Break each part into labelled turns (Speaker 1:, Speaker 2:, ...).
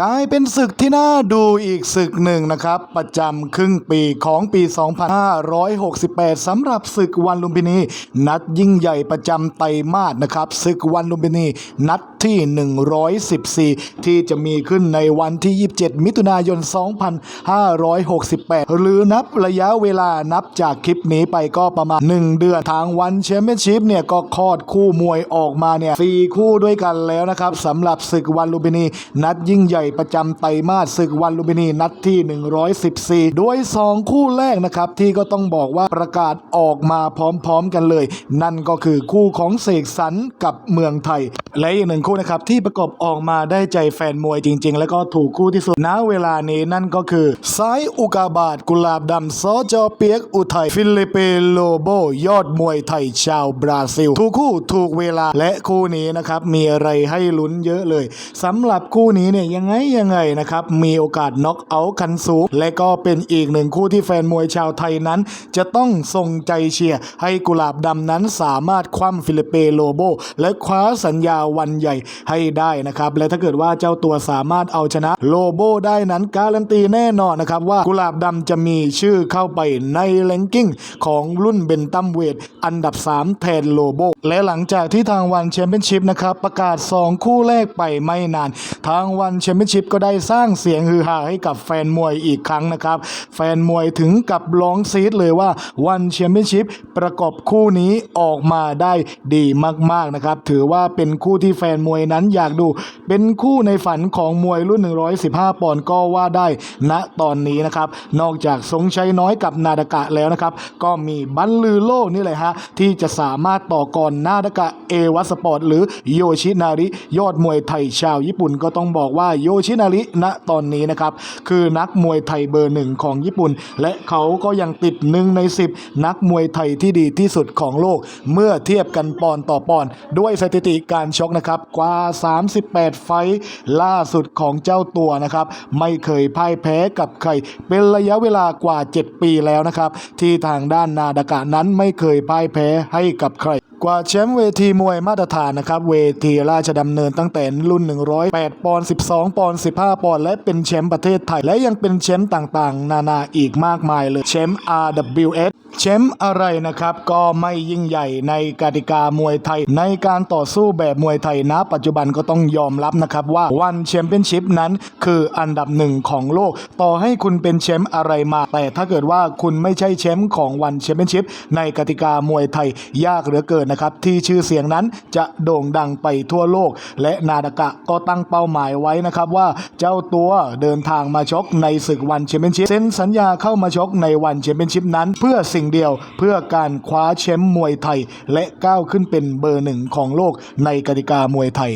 Speaker 1: กลายเป็นศึกที่น่าดูอีกศึกหนึ่งนะครับ ประจำครึ่งปีของปี 2568 สำหรับศึกวันลุมพินี นัดยิ่งใหญ่ประจำไตรมาสนะครับศึกวันลุมพินี นัด ที่ 114 ที่จะมีขึ้นในวันที่ 27 มิถุนายน 2568 หรือนับระยะเวลานับจากคลิปนี้ไปก็ประมาณ 1 เดือนทางวันแชมเปี้ยนชิพเนี่ยก็คลอดคู่มวยออกมาเนี่ยสี่คู่ด้วยกันแล้วนะครับสำหรับศึกวันลุมพินี นัดยิ่งใหญ่ประจำไตรมาสศึกวันลุมพินีนัดที่ 114 โดย 2 คู่แรกนะครับที่ก็ต้องบอกว่าประกาศออกมาพร้อมๆกันเลย นั่นก็คือคู่ของเสกสรรกับเมืองไทย และอีกหนึ่งคู่นะครับที่ประกอบออกมาได้ใจแฟนมวยจริง ๆ แล้วก็ถูกคู่ที่สุดณเวลานี้นั่นก็คือซ้ายอุกาบาตกุลาบดำซอจอเปียกอุทัยฟิลิเปโลโบยอดมวยไทยชาวบราซิล ถูกคู่ถูกเวลาและคู่นี้นะครับมีอะไรให้ลุ้นเยอะเลยสำหรับคู่นี้เนี่ยยังไงยังไงนะครับมีโอกาสน็อกเอาท์กันสูง และก็เป็นอีกหนึ่งคู่ที่แฟนมวยชาวไทยนั้น จะต้องส่งใจเชียร์ให้กุหลาบดำนั้นสามารถคว่ำฟิลิเปโลโบและคว้าสัญญาวันใหญ่ให้ได้นะครับ และถ้าเกิดว่าเจ้าตัวสามารถเอาชนะโลโบได้นั้นการันตีแน่นอนนะครับว่ากุหลาบดำจะมีชื่อเข้าไปในแรงกิ้งของรุ่นเบนตัมเวทอันดับ 3 แทนโลโบ และหลังจากที่ทางวันแชมเปี้ยนชิพนะครับประกาศ 2 คู่แรกไปไม่นาน ทางวันแชมเปี้ยนชิพก็ได้สร้างเสียงฮือฮาให้กับแฟนมวยอีกครั้งนะครับ แฟนมวยถึงกับร้องซีดเลยว่าวันแชมเปี้ยนชิพประกอบคู่นี้ออกมาได้ดีมากๆนะครับถือว่าเป็นคู่ที่แฟนมวยวยนั้นอยากดู เป็นคู่ในฝันของมวยรุ่น 115 ปอนด์ก็ว่าได้ณตอนนี้นะครับ นอกจากทรงชัยน้อยกับนาดากะแล้วนะครับ ก็มีบัลลือโลนี่แหละฮะ ที่จะสามารถต่อกรนาดากะเอวัสปอร์ตหรือโยชินาริ ยอดมวยไทยชาวญี่ปุ่นก็ต้องบอกว่าโยชินาริณตอนนี้นะครับ คือนักมวยไทยเบอร์หนึ่งของญี่ปุ่น และเขาก็ยังติดหนึ่งใน 10 นักมวยไทยที่ดีที่สุดของโลก เมื่อเทียบกันปอนต่อปอนด้วยสถิติการชกนะครับกว่า 38 ไฟท์ล่าสุดของเจ้าตัวนะครับ ไม่เคยพ่ายแพ้กับใคร เป็นระยะเวลากว่า 7 ปีแล้วนะครับ ที่ทางด้านนาดากะนั้นไม่เคยพ่ายแพ้ให้กับใครกว่าแชมป์เวทีมวยมาตรฐานนะครับ เวทีราชดำเนินตั้งแต่รุ่น 108 ปอนด์ 12 ปอนด์ 15 ปอนด์ และเป็นแชมป์ประเทศไทย และยังเป็นแชมป์ต่างๆ นานาอีกมากมายเลย แชมป์ RWS แชมป์อะไรนะครับ ก็ไม่ยิ่งใหญ่ในกติกามวยไทย ในการต่อสู้แบบมวยไทยนะปัจจุบันก็ต้องยอมรับนะครับว่าวันแชมเปี้ยนชิพนั้น คืออันดับหนึ่งของโลก ต่อให้คุณเป็นแชมป์อะไรมา แต่ถ้าเกิดว่าคุณไม่ใช่แชมป์ของวันแชมเปี้ยนชิพในกติกามวยไทยยากเหลือเกินนะครับที่ชื่อเสียงนั้นจะโด่งดังไปทั่วโลก และนาดากะก็ตั้งเป้าหมายไว้นะครับว่าเจ้าตัวเดินทางมาชกในศึกวันแชมเปี้ยนชิพเซ็นสัญญาเข้ามาชกในวันแชมเปี้ยนชิพนั้น เพื่อสิ่งเดียวเพื่อการคว้าแชมป์มวยไทย และก้าวขึ้นเป็นเบอร์หนึ่งของโลกในกติกามวยไทย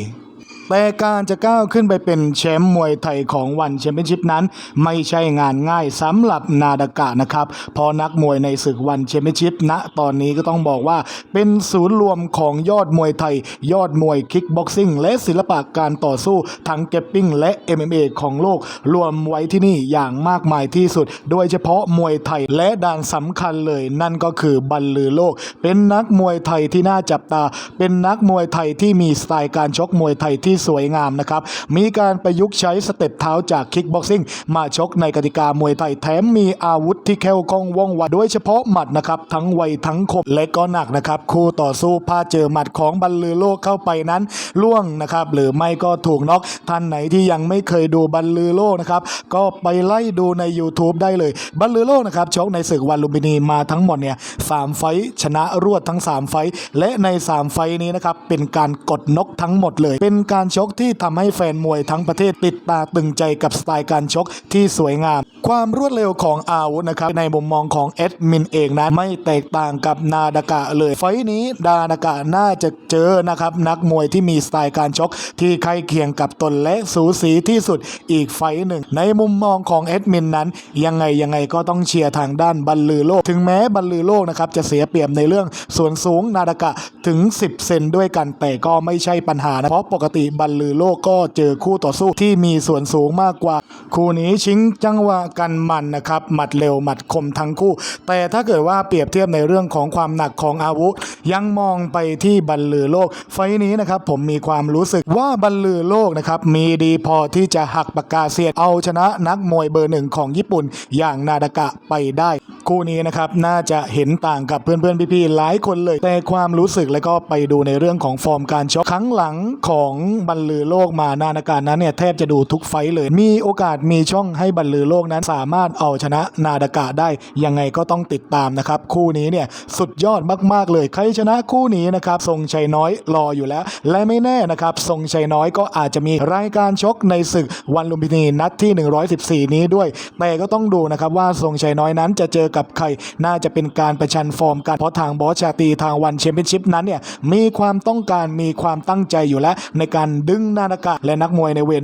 Speaker 1: แต่การจะก้าวขึ้นไปเป็นแชมป์มวยไทยของวันแชมเปี้ยนชิพนั้น ไม่ใช่งานง่ายสำหรับนาดากะนะครับพราะนักมวยในศึกวันแชมเปี้ยนชิพณตอนนี้ก็ต้องบอกว่า เป็นศูนย์รวมของยอดมวยไทย ยอดมวยคิกบ็อกซิ่งและศิลปะการต่อสู้ทั้งเก็ปปิ้งและ MMA ของโลก รวมไว้ที่นี่อย่างมากมายที่สุด โดยเฉพาะมวยไทยและด่านสำคัญเลย นั่นก็คือบัลลือโลก เป็นนักมวยไทยที่น่าจับตา เป็นนักมวยไทยที่มีสไตล์การชกมวยไทยที่สวยงามนะครับ มีการประยุกต์ใช้สเต็ปเท้าจากคิกบ็อกซิ่งมาชกในกติกามวยไทยแถมมีอาวุธที่แข็งคล่องว่องไวโดยเฉพาะหมัดนะครับทั้งไวทั้งคมและก็หนักนะครับคู่ต่อสู้พาเจอหมัดของบัลลือโลกเข้าไปนั้นล่วงนะครับหรือไม่ก็ถูกน็อกท่านไหนที่ยังไม่เคยดูบัลลือโลกนะครับก็ไปไล่ดูใน YouTube ได้เลยบัลลือโลกนะครับชกในศึกวันลุมพินีมาทั้งหมดเนี่ยสามไฟชนะรวดทั้ง 3 ไฟและใน 3 ไฟนี้นะครับเป็นการกดนกทั้งหมดเลย เป็นการชกที่ทำให้แฟนมวยทั้งประเทศติดตาตึงใจกับสไตล์การชกที่สวยงาม ความรวดเร็วของอาวุธนะครับในมุมมองของเอ็ดมินเองนะไม่แตกต่างกับนาดากะเลย ไฟนี้นาดากะน่าจะเจอนะครับนักมวยที่มีสไตล์การชกที่ใกล้เคียงกับตนและสูสีที่สุดอีกไฟหนึ่ง ในมุมมองของเอ็ดมินนั้น ยังไงยังไงก็ต้องเชียร์ทางด้านบัลลือโลก ถึงแม้บัลลือโลกนะครับจะเสียเปรียบในเรื่องส่วนสูงนาดากะถึง 10 เซนด้วยกันแต่ก็ไม่ใช่ปัญหานะเพราะปกติบัลลือโลกก็เจอคู่ต่อสู้ที่มีส่วนสูงมากกว่า คู่นี้ชิงจังหวะกันมันนะครับ หมัดเร็วหมัดคมทั้งคู่ แต่ถ้าเกิดว่าเปรียบเทียบในเรื่องของความหนักของอาวุธ ยังมองไปที่บัลลือโลก ไฟล์นี้นะครับผมมีความรู้สึกว่าบัลลือโลกนะครับมีดีพอที่จะหักปากกาเซียนเอาชนะนักมวยเบอร์หนึ่งของญี่ปุ่นอย่างนาดากะไปได้ คู่นี้นะครับน่าจะเห็นต่างกับเพื่อนๆพี่ๆหลายคนเลย แต่ความรู้สึกแล้วก็ไปดูในเรื่องของฟอร์มการชกครั้งหลังของบัลลือโลกมานานาการนั้นเนี่ยแทบจะดูทุกไฟเลย มีโอกาสมีช่องให้บัลลือโลกนั้น สามารถเอาชนะนาดากะได้ยังไงก็ต้องติดตามนะครับ คู่นี้เนี่ยสุดยอดมาก ๆ เลย ใครชนะคู่นี้นะครับทรงชัยน้อยรออยู่แล้ว และไม่แน่นะครับทรงชัยน้อยก็อาจจะมีรายการชกในศึกวันลุมพินีนัดที่ 114 นี้ด้วย แต่ก็ต้องดูนะครับว่าทรงชัยน้อยนั้นจะเจอกับใครน่าจะเป็นการประชันฟอร์มกันเพราะทางบอสชาตีทางวันแชมเปี้ยนชิพนั้นเนี่ยมีความต้องการมีความตั้งใจอยู่แล้วในการดึงนาฬิกาและนักมวยในเวท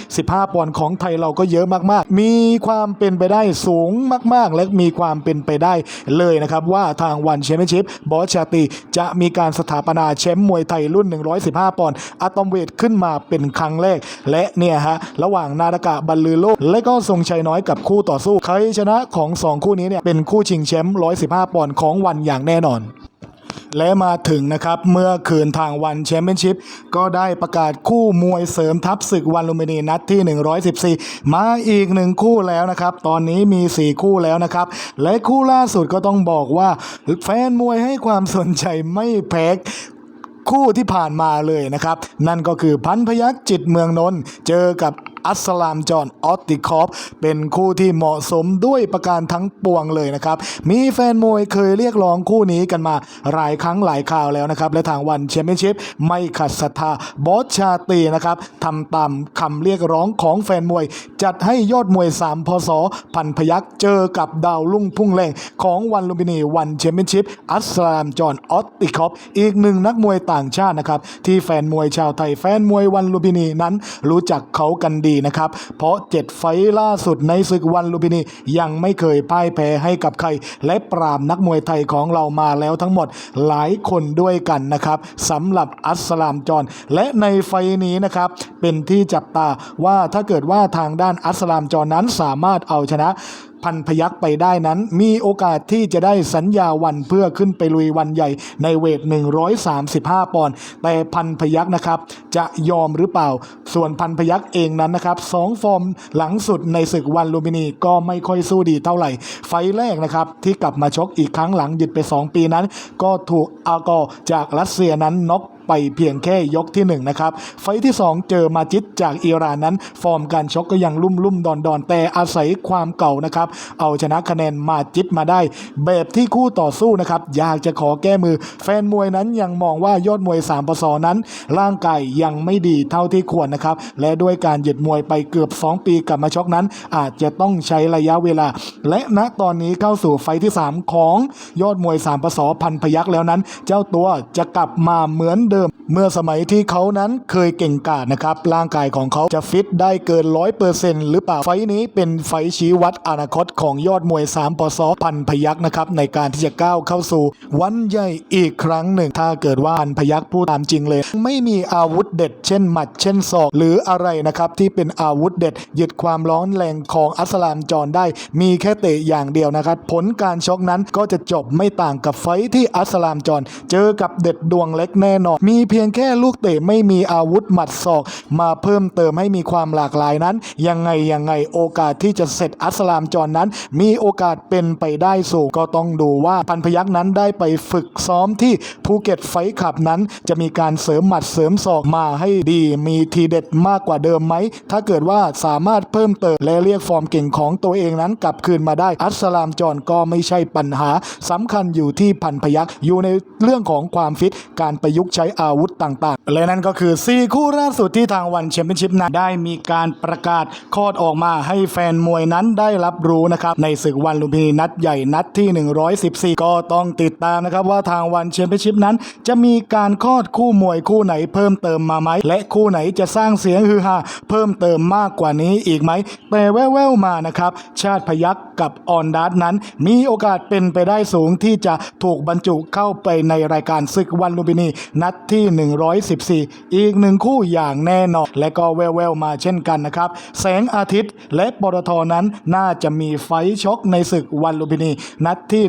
Speaker 1: 115 ปอนด์ของไทยเราก็เยอะมากๆ มีความเป็นไปได้สูงมากๆ และมีความเป็นไปได้เลยนะครับ ว่าทางวันแชมเปี้ยนชิพบอสชาตรีจะมีการสถาปนาแชมป์มวยไทยรุ่น 115 ปอนด์อะตอมเวทขึ้นมาเป็นครั้งแรก และเนี่ยฮะระหว่างนาฬกะบัลลือโลก และก็ทรงชัยน้อยกับคู่ต่อสู้ ใครชนะของ 2 คู่นี้เนี่ยเป็นคู่ชิงแชมป์115 ปอนด์ของวันอย่างแน่นอน และมาถึงนะครับ เมื่อคืนทางวันแชมเปี้ยนชิพก็ได้ประกาศคู่มวยเสริมทัพศึกวันลุมพินีนัดที่ 114 มาอีกหนึ่งคู่แล้วนะครับ ตอนนี้มี 4 คู่แล้วนะครับ และคู่ล่าสุดก็ต้องบอกว่า แฟนมวยให้ความสนใจไม่แพ้คู่ที่ผ่านมาเลยนะครับ นั่นก็คือพันพยักจิตเมืองนนท์เจอกับ อัสลามจอห์นออตติคอฟเป็นคู่ที่เหมาะสมด้วยประการทั้งปวงเลยนะครับ มีแฟนมวยเคยเรียกร้องคู่นี้กันมาหลายครั้งหลายคราวแล้วนะครับ และทางวันแชมเปี้ยนชิพไม่ขัดศรัทธาบอสชาตีนะครับทำตามคำเรียกร้องของแฟนมวย จัดให้ยอดมวย 3 พศ พันพยักเจอกับดาวลุ่งพุ่งแรงของวันลุมพินีวันแชมเปี้ยนชิพอัสลามจอห์นออตติคอฟอีกหนึ่งนักมวยต่างชาตินะครับที่แฟนมวยชาวไทยแฟนมวยวันลุมพินีนั้น รู้จักเขากันดีนะครับ เพราะเจ็ดไฟล่าสุดในศึกวันลุมพินียังไม่เคยพ่ายแพ้ให้กับใคร และปราบนักมวยไทยของเรามาแล้วทั้งหมดหลายคนด้วยกันนะครับสำหรับอัสลามจอนและในไฟนี้นะครับเป็นที่จับตาว่าถ้าเกิดว่าทางด้านอัสลามจอนนั้นสามารถเอาชนะ พันพยักไปได้นั้น มีโอกาสที่จะได้สัญญาวันเพื่อขึ้นไปลุยวันใหญ่ในเวท 135 ปอนด์แต่พันพยักนะครับ จะยอมหรือเปล่า ส่วนพันพยักเองนั้นนะครับสองฟอร์มหลังสุดในศึกวันลูมินีก็ไม่ค่อยสู้ดีเท่าไหร่ ไฟแรกนะครับ ที่กลับมาชกอีกครั้งหลังหยุดไป 2 ปีนั้น ก็ถูกอากอจากรัสเซียนั้นน็อกไปเพียงแค่ยกที่ 1 นะครับ ไฟที่ 2 เจอมาจิตจากอิหร่านนั้น ฟอร์มการชกก็ยังลุ่มลุ่มดอนดอนแต่อาศัยความเก่านะครับ เอาชนะคะแนนมาจิตมาได้ แบบที่คู่ต่อสู้นะครับอยากจะขอแก้มือ แฟนมวยนั้นยังมองว่ายอดมวย3ปศนั้น ร่างกายยังไม่ดีเท่าที่ควรนะครับ และด้วยการหยุดมวยไปเกือบ 2 ปีกลับมาชกนั้น อาจจะต้องใช้ระยะเวลา และณตอนนี้เข้าสู่ไฟที่ 3 ของยอดมวย3ปศพันพยักแล้วนั้น เจ้าตัวจะกลับมาเหมือนเดิมเมื่อสมัยที่เขานั้นเคยเก่งกาจนะครับ ร่างกายของเขาจะฟิตได้เกินร้อยเปอร์เซ็นต์หรือเปล่า ไฟนี้เป็นไฟชี้วัดอนาคตของยอดมวย3ปศพันพยักนะครับ ในการที่จะก้าวเข้าสู่ วันใหญ่อีกครั้งหนึ่ง ถ้าเกิดว่าพันพยักพูดตามจริงเลย ไม่มีอาวุธเด็ด เช่นหมัดเช่นศอก หรืออะไรนะครับที่เป็นอาวุธเด็ดหยุดความร้อนแรงของอัสลามจอนได้ มีแค่เตะอย่างเดียวนะครับ ผลการชกนั้นก็จะจบไม่ต่างกับไฟท์ที่อัสลามจอนเจอกับเด็ดดวงเล็กแน่นอนมีเพียงแค่ลูกเตะไม่มีอาวุธหมัดศอก มาเพิ่มเติมให้มีความหลากหลายนั้น ยังไงยังไงโอกาสที่จะเสร็จอัสลามจอนนั้น มีโอกาสเป็นไปได้สูงก็ต้องดูว่าพันพยักษ์นั้นได้ไปฝึกซ้อมที่ภูเก็ตไฟขับนั้น จะมีการเสริมหมัดเสริมศอกมาให้ดี มีทีเด็ดมากกว่าเดิมไหม ถ้าเกิดว่าสามารถเพิ่มเติมและเรียกฟอร์มเก่งของตัวเองนั้นกลับคืนมาได้ อัสลามจอนก็ไม่ใช่ปัญหาสำคัญอยู่ที่พันพยักษ์อยู่ในเรื่องของความฟิตการประยุกต์ใช้อาวุธต่างๆ และนั่นก็คือ 4 คู่ล่าสุดที่ทางวันแชมเปี้ยนชิพนั้นได้มีการประกาศคลอดออกมาให้แฟนมวยนั้นได้รับรู้นะครับ ในศึกวันลุมพินีนัดใหญ่นัดที่ 114 ก็ต้องติดตามนะครับว่าทางวันแชมเปี้ยนชิพนั้น จะมีการคลอดคู่มวยคู่ไหนเพิ่มเติมมาไหมและคู่ไหนจะสร้างเสียงฮือฮาเพิ่มเติมมากกว่านี้อีกไหมแต่แว่วๆมานะครับชาติพยักกับออนดัสนั้น มีโอกาสเป็นไปได้สูงที่จะถูกบรรจุเข้าไปในรายการศึกวันลุมพินีนัดที่ 114 อีกหนึ่งคู่อย่างแน่นอน และก็แววๆมาเช่นกันนะครับ แสงอาทิตย์และปตทนั้นน่าจะมีไฟท์ชกในศึกวันลุมพินี นัดที่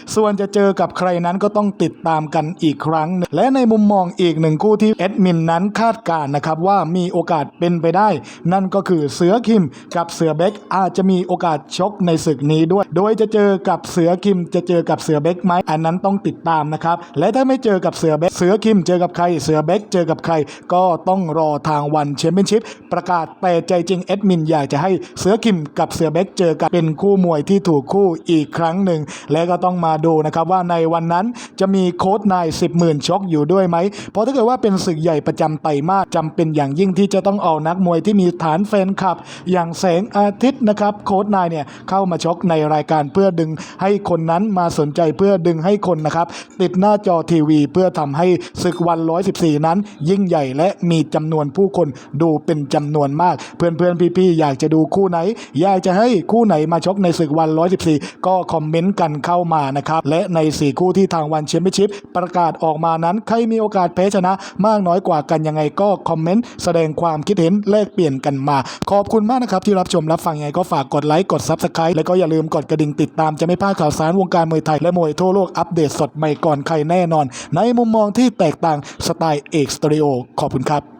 Speaker 1: 114 ส่วนจะเจอกับใครนั้นก็ต้องติดตามกันอีกครั้งหนึ่งและในมุมมองอีกหนึ่งคู่ที่แอดมินนั้นคาดการนะครับว่ามีโอกาสเป็นไปได้ นั่นก็คือเสือคิมกับเสือเบคอาจจะมีโอกาสชกในศึกนี้ด้วย โดยจะเจอกับเสือคิมจะเจอกับเสือเบคไหมอันนั้นต้องติดตามนะครับและถ้าไม่เจอกับเสือเบคสือคิมเจอกับใคร เสือเบคเจอกับใคร ก็ต้องรอทางวันแชมเปี้ยนชิพประกาศแต่ใจจริงแอดมินอยากจะให้เสือคิมกับเสือเบคเจอกันเป็นคู่มวยที่ถูกคู่อีกครั้งหนึ่ง และก็ต้องมาดูนะครับว่าในวันนั้นจะมีโค้ดนาย10หมื่นชกอยู่ด้วยไหม เพราะถ้าเกิดว่าเป็นศึกใหญ่ประจำไตมาสจำเป็นอย่างยิ่งที่จะต้องเอานักมวยที่มีฐานแฟนคลับ อย่างแสงอาทิตย์นะครับโค้ดนายเนี่ยเข้ามาชกในรายการเพื่อดึงให้คนนั้นมาสนใจเพื่อดึงให้คนนะครับติดหน้าจอทีวี เพื่อทำให้ศึกวัน 114 นั้น ยิ่งใหญ่และมีจำนวนผู้คนดูเป็นจำนวนมากเพื่อนเพื่อนๆพี่ๆอยากจะดูคู่ไหน อยากจะให้คู่ไหนมาชกในศึกวัน 114 ก็คอมเมนต์กันเข้ามานะครับ และใน 4 คู่ที่ทางวันแชมเปี้ยนชิพประกาศออกมานั้น ใครมีโอกาสแพ้ชนะ มากน้อยกว่ากันยังไงก็คอมเมนต์แสดงความคิดเห็นแลกเปลี่ยนกันมา ขอบคุณมากนะครับที่รับชมรับฟังยังไงก็ฝากกดไลค์กด Subscribe แล้วก็อย่าลืมกดกระดิ่งติดตามจะไม่พลาดข่าวสารวงการมวยไทยและมวยทั่วโลกอัปเดตสดใหม่ก่อนใครแน่นอน ในมุมมองที่ที่แตกต่างสไตล์เอกสตูดิโอขอบคุณครับ